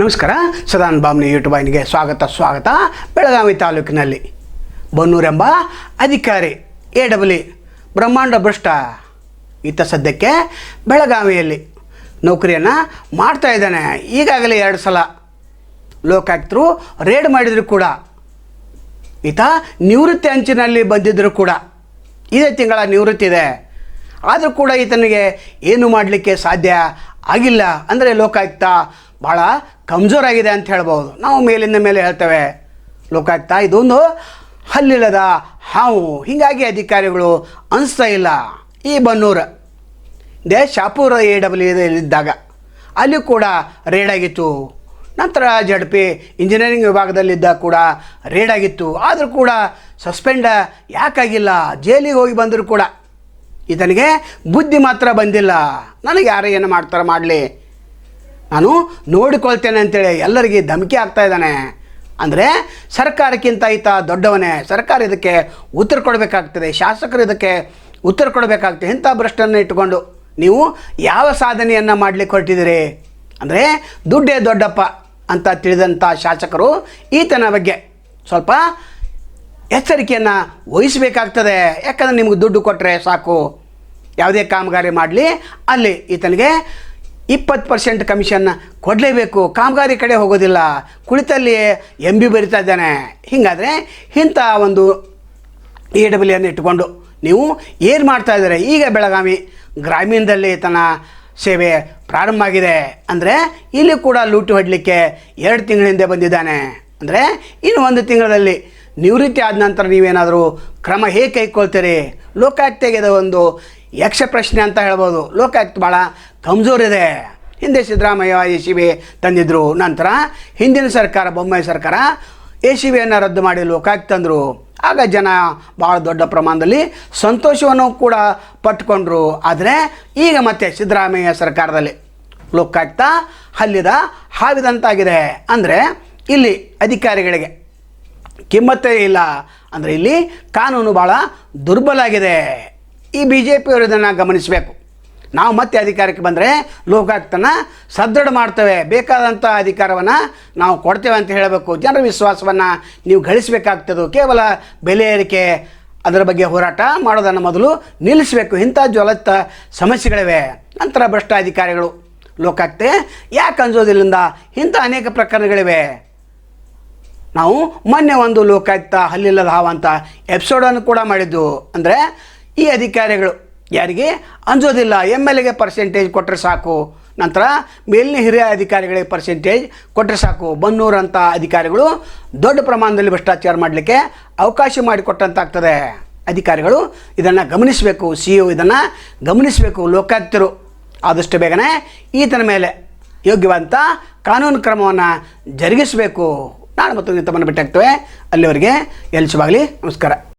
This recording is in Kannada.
ನಮಸ್ಕಾರ, ಸದಾನ್ ಬಾಮ್ನಿ ಯೂಟ್ಯೂಬ್ ವಾಹಿನಿಗೆ ಸ್ವಾಗತ ಸ್ವಾಗತ. ಬೆಳಗಾವಿ ತಾಲೂಕಿನಲ್ಲಿ ಬನ್ನೂರೆಂಬ ಅಧಿಕಾರಿ ಎ ಡಬ್ಲ್ಯೂ ಬ್ರಹ್ಮಾಂಡ ಭ್ರಷ್ಟ ಈತ ಸದ್ಯಕ್ಕೆ ಬೆಳಗಾವಿಯಲ್ಲಿ ನೌಕರಿಯನ್ನು ಮಾಡ್ತಾ ಇದ್ದಾನೆ. ಈಗಾಗಲೇ ಎರಡು ಸಲ ಲೋಕಾಯುಕ್ತರು ರೇಡ್ ಮಾಡಿದರೂ ಕೂಡ. ಈತ ನಿವೃತ್ತಿ ಅಂಚಿನಲ್ಲಿ ಬಂದಿದ್ದರೂ ಕೂಡ. ಇದೇ ತಿಂಗಳ ನಿವೃತ್ತಿ ಇದೆ. ಆದರೂ ಕೂಡ ಈತನಿಗೆ ಏನು ಮಾಡಲಿಕ್ಕೆ ಸಾಧ್ಯ ಆಗಿಲ್ಲ. ಅಂದರೆ ಲೋಕಾಯುಕ್ತ ಭಾಳ ಕಮ್ಜೋರ್ ಆಗಿದೆ ಅಂತ ಹೇಳ್ಬೋದು. ನಾವು ಮೇಲಿಂದ ಮೇಲೆ ಹೇಳ್ತೇವೆ. ಲೋಕಾಯುಕ್ತ, ಇದೊಂದು ಹಲ್ಲಿಲ್ಲದ ಹಾವು. ಹೀಗಾಗಿ ಅಧಿಕಾರಿಗಳು ಅನಿಸ್ತಾ ಇಲ್ಲ. ಈ ಬನ್ನೂರು ದೇ ಶಾಪುರ ಎ ಡಬ್ಲ್ಯೂ ಇದ್ದಾಗ. ಅಲ್ಲಿ ಕೂಡ ರೇಡ್ ಆಗಿತ್ತು. ನಂತರ ಜಡ್ ಪಿ ಇಂಜಿನಿಯರಿಂಗ್ ವಿಭಾಗದಲ್ಲಿದ್ದ ಕೂಡ ರೇಡ್ ಆಗಿತ್ತು. ಆದರೂ ಕೂಡ ಸಸ್ಪೆಂಡ್ ಯಾಕಾಗಿಲ್ಲ? ಜೈಲಿಗೆ ಹೋಗಿ ಬಂದರೂ ಕೂಡ. ಈತನಿಗೆ ಬುದ್ಧಿ ಮಾತ್ರ ಬಂದಿಲ್ಲ. ನನಗೆ ಯಾರು ಏನು ಮಾಡ್ತಾರೆ ಮಾಡಲಿ. ನಾನು ನೋಡಿಕೊಳ್ತೇನೆ ಅಂತೇಳಿ ಎಲ್ಲರಿಗೆ ಧಮಕಿ ಆಗ್ತಾ ಇದ್ದಾನೆ. ಅಂದರೆ ಸರ್ಕಾರಕ್ಕಿಂತ ಈತ ದೊಡ್ಡವನೇ, ಸರ್ಕಾರ ಇದಕ್ಕೆ ಉತ್ತರ ಕೊಡಬೇಕಾಗ್ತದೆ, ಶಾಸಕರು ಇದಕ್ಕೆ ಉತ್ತರ ಕೊಡಬೇಕಾಗ್ತದೆ, ಇಂಥ ಭ್ರಷ್ಟನ್ನು ಇಟ್ಟುಕೊಂಡು ನೀವು ಯಾವ ಸಾಧನೆಯನ್ನು ಮಾಡಲಿಕ್ಕೆ ಹೊರಟಿದ್ದೀರಿ? ಅಂದರೆ ದುಡ್ಡೇ ದೊಡ್ಡಪ್ಪ ಅಂತ ತಿಳಿದಂಥ ಶಾಸಕರು ಈತನ ಬಗ್ಗೆ ಸ್ವಲ್ಪ ಎಚ್ಚರಿಕೆಯನ್ನು ವಹಿಸಬೇಕಾಗ್ತದೆ. ಯಾಕಂದರೆ ನಿಮಗೆ ದುಡ್ಡು ಕೊಟ್ಟರೆ ಸಾಕು. ಯಾವುದೇ ಕಾಮಗಾರಿ ಮಾಡಲಿ, ಅಲ್ಲಿ ಈತನಿಗೆ ಇಪ್ಪತ್ತು ಪರ್ಸೆಂಟ್ ಕಮಿಷನ್ ಕೊಡಲೇಬೇಕು. ಕಾಮಗಾರಿ ಕಡೆ ಹೋಗೋದಿಲ್ಲ. ಕುಳಿತಲ್ಲಿ ಎಂ ಬಿ ಬರಿತಾ ಇದ್ದಾನೆ. ಹೀಗಾದರೆ ಇಂಥ ಒಂದು ಎ ಡಬ್ಲ್ಯೂ ಅನ್ನು ಇಟ್ಟುಕೊಂಡು ನೀವು ಏನು ಮಾಡ್ತಾ ಇದ್ದಾರೆ? ಈಗ ಬೆಳಗಾವಿ ಗ್ರಾಮೀಣದಲ್ಲಿ ತನ್ನ ಸೇವೆ ಪ್ರಾರಂಭ ಆಗಿದೆ. ಅಂದರೆ ಇಲ್ಲಿ ಕೂಡ ಲೂಟಿ ಹೊಡಲಿಕ್ಕೆ ಎರಡು ತಿಂಗಳ ಹಿಂದೆ ಬಂದಿದ್ದಾನೆ. ಅಂದರೆ ಇನ್ನು ಒಂದು ತಿಂಗಳಲ್ಲಿ ನಿವೃತ್ತಿ ಆದ ನಂತರ ನೀವೇನಾದರೂ ಕ್ರಮ ಹೇಗೆ ಕೈಕೊಳ್ತೀರಿ ಲೋಕಾಯುಕ್ತೆಗೆದ ಒಂದು ಯಕ್ಷ ಪ್ರಶ್ನೆ ಅಂತ ಹೇಳ್ಬೋದು. ಲೋಕಾಯುಕ್ತ ಭಾಳ ಕಮ್ಜೋರ್ ಇದೆ ಹಿಂದೆ ಸಿದ್ದರಾಮಯ್ಯ ಎ ಸಿ ಬಿ ತಂದಿದ್ದರು ನಂತರ ಹಿಂದಿನ ಸರ್ಕಾರ, ಬೊಮ್ಮಾಯಿ ಸರ್ಕಾರ ಎ ಸಿ ಬಿಯನ್ನು ರದ್ದು ಮಾಡಿ ಲೋಕಾಯುಕ್ತ ತಂದರು. ಆಗ ಜನ ಭಾಳ ದೊಡ್ಡ ಪ್ರಮಾಣದಲ್ಲಿ ಸಂತೋಷವನ್ನು ಕೂಡ ಪಟ್ಕೊಂಡ್ರು ಆದರೆ ಈಗ ಮತ್ತೆ ಸಿದ್ದರಾಮಯ್ಯ ಸರ್ಕಾರದಲ್ಲಿ ಲೋಕಾಯುಕ್ತ ಹಲ್ಲಿದ ಹಾವಿದಂತಾಗಿದೆ. ಅಂದರೆ ಇಲ್ಲಿ ಅಧಿಕಾರಿಗಳಿಗೆ ಕಿಮ್ಮತ್ತೇ ಇಲ್ಲ. ಅಂದರೆ ಇಲ್ಲಿ ಕಾನೂನು ಭಾಳ ದುರ್ಬಲ ಆಗಿದೆ ಈ ಬಿ ಜೆ ಪಿಯವರು ಇದನ್ನು ಗಮನಿಸಬೇಕು. ನಾವು ಮತ್ತೆ ಅಧಿಕಾರಕ್ಕೆ ಬಂದರೆ ಲೋಕಾಯುಕ್ತನ ಸದೃಢ ಮಾಡ್ತೇವೆ. ಬೇಕಾದಂಥ ಅಧಿಕಾರವನ್ನು ನಾವು ಕೊಡ್ತೇವೆ ಅಂತ ಹೇಳಬೇಕು. ಜನರ ವಿಶ್ವಾಸವನ್ನು ನೀವು ಗಳಿಸಬೇಕಾಗ್ತದೆ. ಕೇವಲ ಬೆಲೆ ಏರಿಕೆ, ಅದರ ಬಗ್ಗೆ ಹೋರಾಟ ಮಾಡೋದನ್ನು ಮೊದಲು ನಿಲ್ಲಿಸಬೇಕು. ಇಂಥ ಜ್ವಲತ್ತ ಸಮಸ್ಯೆಗಳಿವೆ. ನಂತರ ಭ್ರಷ್ಟ ಅಧಿಕಾರಿಗಳು ಲೋಕಾಯುಕ್ತೆ ಯಾಕೆ ಅಂಜೋದಿಲ್ಲಿಂದ ಇಂಥ ಅನೇಕ ಪ್ರಕರಣಗಳಿವೆ. ನಾವು ಮೊನ್ನೆ ಒಂದು ಲೋಕಾಯುಕ್ತ ಹಲ್ಲಿಲ್ಲದ ಹಾವ ಅಂತ ಎಪಿಸೋಡನ್ನು ಕೂಡ ಮಾಡಿದ್ದು. ಅಂದರೆ ಈ ಅಧಿಕಾರಿಗಳು ಯಾರಿಗೆ? ಅಂಜೋದಿಲ್ಲ ಎಂ ಎಲ್ ಎಗೆ ಪರ್ಸೆಂಟೇಜ್ ಕೊಟ್ಟರೆ ಸಾಕು. ನಂತರ ಮೇಲಿನ ಹಿರಿಯ ಅಧಿಕಾರಿಗಳಿಗೆ ಪರ್ಸೆಂಟೇಜ್ ಕೊಟ್ಟರೆ ಸಾಕು. ಬನ್ನೂರಂಥ ಅಧಿಕಾರಿಗಳು ದೊಡ್ಡ ಪ್ರಮಾಣದಲ್ಲಿ ಭ್ರಷ್ಟಾಚಾರ ಮಾಡಲಿಕ್ಕೆ ಅವಕಾಶ ಮಾಡಿಕೊಟ್ಟಂತಾಗ್ತದೆ. ಅಧಿಕಾರಿಗಳು ಇದನ್ನು ಗಮನಿಸಬೇಕು. ಸಿ ಇ ಇದನ್ನು ಗಮನಿಸಬೇಕು. ಲೋಕಾಯುಕ್ತರು ಆದಷ್ಟು ಬೇಗನೆ ಈತನ ಮೇಲೆ ಯೋಗ್ಯವಾದಂಥ ಕಾನೂನು ಕ್ರಮವನ್ನು ಜರುಗಿಸಬೇಕು. ನಾನು ಮತ್ತು ತಮ್ಮನ್ನು ಭೇಟಿಯಾಗ್ತೇವೆ ಅಲ್ಲಿವರೆಗೆ ಎಲ್ಲಿ ಶುಭಾಗಲಿ. ನಮಸ್ಕಾರ.